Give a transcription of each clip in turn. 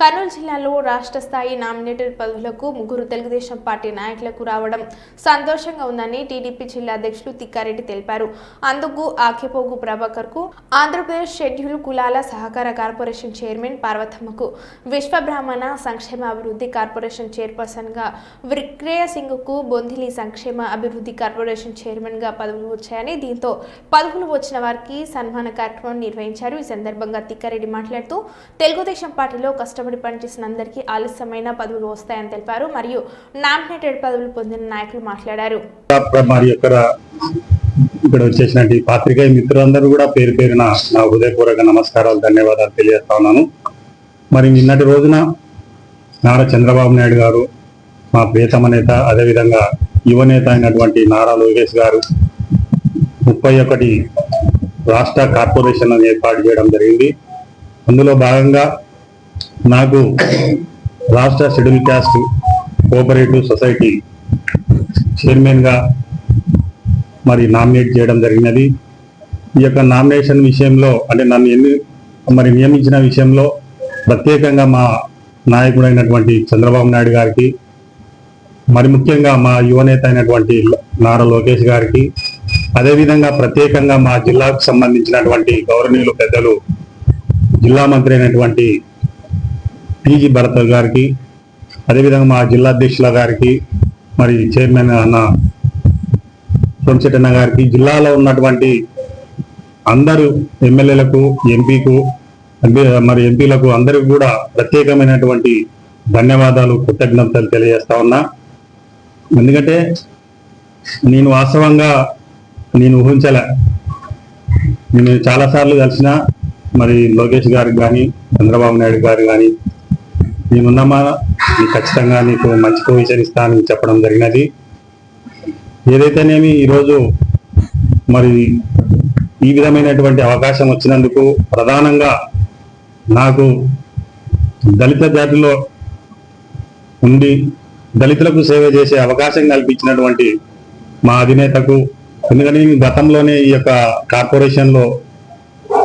కర్నూలు జిల్లాలో రాష్ట్ర స్థాయి నామినేటెడ్ పదవులకు ముగ్గురు తెలుగుదేశం పార్టీ నాయకులకు రావడం సంతోషంగా ఉందని టీడీపీ జిల్లా అధ్యక్షులు తిక్కారెడ్డి తెలిపారు. అందుకు ఆఖ్యపోగు ప్రభాకర్కు ఆంధ్రప్రదేశ్ షెడ్యూల్ కులాల సహకార కార్పొరేషన్ చైర్మన్ పార్వతమ్మకు విశ్వబ్రాహ్మణ సంక్షేమ అభివృద్ధి కార్పొరేషన్ చైర్పర్సన్గా విక్రయ సింగ్కు బొందిలి సంక్షేమ అభివృద్ధి కార్పొరేషన్ చైర్మన్గా పదవులు వచ్చాయని దీంతో పదవులు వచ్చిన వారికి సన్మాన కార్యక్రమం నిర్వహించారు. ఈ సందర్భంగా తిక్కారెడ్డి మాట్లాడుతూ తెలుగుదేశం పార్టీలో కష్టం కష్టపడి పనిచేసిన అందరికీ ఆలస్యమైన పదవులు వస్తాయని తెలిపారు. మరియు నామినేటెడ్ పదవులు పొందిన నాయకులు మాట్లాడారు. మరి ఇక్కడ వచ్చేసినటువంటి పాత్రికేయ మిత్రులందరూ కూడా పేరు పేరున నా హృదయపూర్వక నమస్కారాలు ధన్యవాదాలు తెలియజేస్తా ఉన్నాను. మరి నిన్నటి రోజున నారా చంద్రబాబు నాయుడు గారు మా ప్రియతమ నేత అదేవిధంగా యువనేత అయినటువంటి నారా లోకేష్ గారు ముప్పై ఒకటి రాష్ట్ర కార్పొరేషన్ ఏర్పాటు చేయడం జరిగింది. అందులో భాగంగా నాకు రాష్ట్ర షెడ్యూల్ క్యాస్ట్ కోఆపరేటివ్ సొసైటీ చైర్మన్గా మరి నామినేట్ చేయడం జరిగినది. ఈ యొక్క నామినేషన్ విషయంలో అంటే నన్ను ఎన్ని మరి నియమించిన విషయంలో ప్రత్యేకంగా మా నాయకుడైనటువంటి చంద్రబాబు నాయుడు గారికి మరి ముఖ్యంగా మా యువనేత అయినటువంటి నారా లోకేష్ గారికి అదేవిధంగా ప్రత్యేకంగా మా జిల్లాకు సంబంధించినటువంటి గౌరవనీయులు పెద్దలు జిల్లా మంత్రి అయినటువంటి టీజీ భరత్ గారికి అదేవిధంగా మా జిల్లా అధ్యక్షుల గారికి మరి చైర్మన్ అన్న సోమశెట్టన్న గారికి జిల్లాలో ఉన్నటువంటి అందరూ ఎమ్మెల్యేలకు ఎంపీకు మరి ఎంపీలకు అందరికి కూడా ప్రత్యేకమైనటువంటి ధన్యవాదాలు కృతజ్ఞతలు తెలియజేస్తా ఉన్నా. ఎందుకంటే నేను వాస్తవంగా నేను ఊహించలే. నేను చాలాసార్లు కలిసిన మరి లోకేష్ గారికి కానీ చంద్రబాబు నాయుడు గారు కానీ మేమున్నామా? నీకు ఖచ్చితంగా నీకు మంచి పొజిషన్ ఇస్తానని చెప్పడం జరిగినది. ఏదైతేనేమి ఈరోజు మరి ఈ విధమైనటువంటి అవకాశం వచ్చినందుకు ప్రధానంగా నాకు దళిత జాతిలో ఉండి దళితులకు సేవ చేసే అవకాశం కల్పించినటువంటి మా అధినేతకు ఎందుకంటే గతంలోనే ఈ యొక్క కార్పొరేషన్లో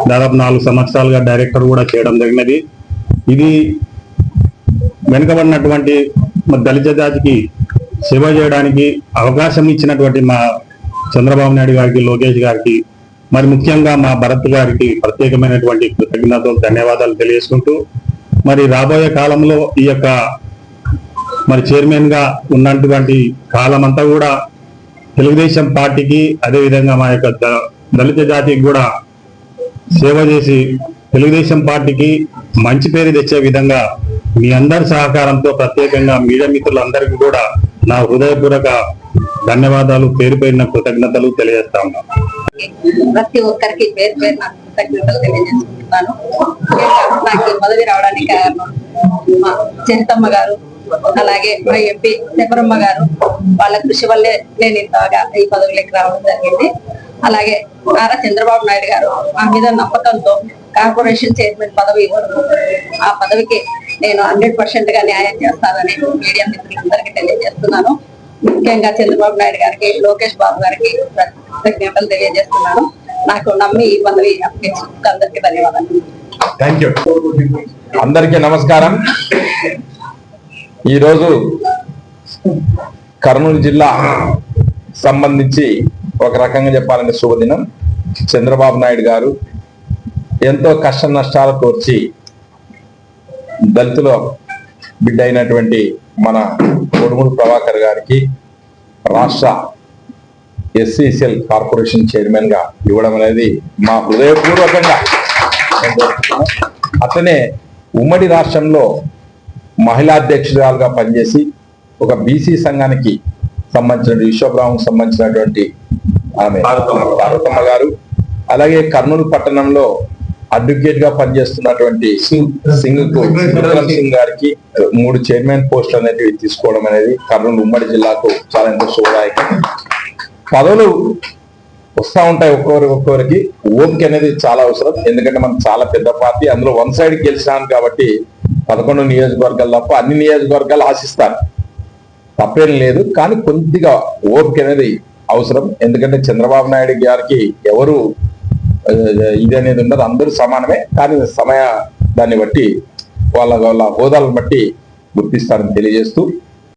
దాదాపు నాలుగు సంవత్సరాలుగా డైరెక్టర్ కూడా చేయడం జరిగినది. ఇది వెనుకబడినటువంటి మా దళిత జాతికి సేవ చేయడానికి అవకాశం ఇచ్చినటువంటి మా చంద్రబాబు నాయుడు గారికి లోకేష్ గారికి మరి ముఖ్యంగా మా భరత్ గారికి ప్రత్యేకమైనటువంటి కృతజ్ఞతలు ధన్యవాదాలు తెలియజేసుకుంటూ మరి రాబోయే కాలంలో ఈ యొక్క మరి చైర్మన్గా ఉన్నటువంటి కాలం అంతా కూడా తెలుగుదేశం పార్టీకి అదేవిధంగా మా యొక్క దళిత జాతికి కూడా సేవ చేసి తెలుగుదేశం పార్టీకి మంచి పేరు తెచ్చే విధంగా మీ అందరి సహకారంతో ప్రత్యేకంగా మీడియా మిత్రులందరికీ కూడా నా హృదయపూర్వక ధన్యవాదాలు పేరు పేరిన కృతజ్ఞతలు తెలియజేస్తా ప్రతి ఒక్కరికి పేరు పేరు కృతజ్ఞతలు తెలియజేసుకుంటున్నాను. నాకు మొదటి పదవి రావడానికి కారణం మా చింతమ్మ గారు అలాగే మా ఎంపీ శబరమ్మ గారు. వాళ్ళ కృషి వల్లే నేను ఇంతగా ఈ పదవిలోకి రావడం జరిగింది. అలాగే నారా చంద్రబాబు నాయుడు గారు మా మీద నమ్మకంతో కార్పొరేషన్ చైర్మన్ పదవి ఇవ్వడం ఆ పదవికి నేను హండ్రెడ్ పర్సెంట్గా న్యాయం చేస్తానని మీడియా మిత్రులందరికీ తెలియజేస్తున్నాను. ముఖ్యంగా చంద్రబాబు నాయుడు గారికి లోకేష్ బాబు గారికి కృతజ్ఞతలు తెలియజేస్తున్నాను. నాకు నమ్మి ఈ పదవి అప్పగించినందుకు అందరికీ ధన్యవాదాలు. థ్యాంక్ యూ అందరికీ నమస్కారం. ఈరోజు కర్నూలు జిల్లా సంబంధించి ఒక రకంగా చెప్పాలంటే శుభదినం. చంద్రబాబు నాయుడు గారు ఎంతో కష్ట నష్టాలు కోర్చి దళితుల బిడ్డ అయినటువంటి మన కొడుముడు ప్రభాకర్ గారికి రాష్ట్ర ఎస్సీసీఎల్ కార్పొరేషన్ చైర్మన్గా ఇవ్వడం అనేది మా హృదయపూర్వకంగా. అట్లనే ఉమ్మడి రాష్ట్రంలో మహిళా అధ్యక్షురాలుగా పనిచేసి ఒక బీసీ సంఘానికి సంబంధించిన విశ్వబ్రాహ్మణకు సంబంధించినటువంటి ఆమె పార్వతమ్మ గారు అలాగే కర్నూలు పట్టణంలో అడ్వకేట్గా పనిచేస్తున్నటువంటి సింగ్కు విక్రమ్ సింగ్ గారికి మూడు చైర్మన్ పోస్టులు అనేటివి తీసుకోవడం అనేది కర్నూలు ఉమ్మడి జిల్లాకు చాలా ఎంతో శుభదాయకం. పదవులు వస్తా ఉంటాయి ఒక్కొక్కరి ఒక్కొక్కరికి. ఓపిక అనేది చాలా అవసరం. ఎందుకంటే మనం చాలా పెద్ద పార్టీ. అందులో వన్ సైడ్ గెలిచినాను కాబట్టి పదకొండు నియోజకవర్గాలు తప్ప అన్ని నియోజకవర్గాలు ఆశిస్తారు తప్పేం లేదు. కానీ కొద్దిగా ఓపిక అనేది అవసరం. ఎందుకంటే చంద్రబాబు నాయుడు గారికి ఎవరు ఇది అనేది ఉండదు. అందరూ సమానమే. కానీ సమయ దాన్ని బట్టి వాళ్ళ వాళ్ళ హోదాలను బట్టి గుర్తిస్తారని తెలియజేస్తూ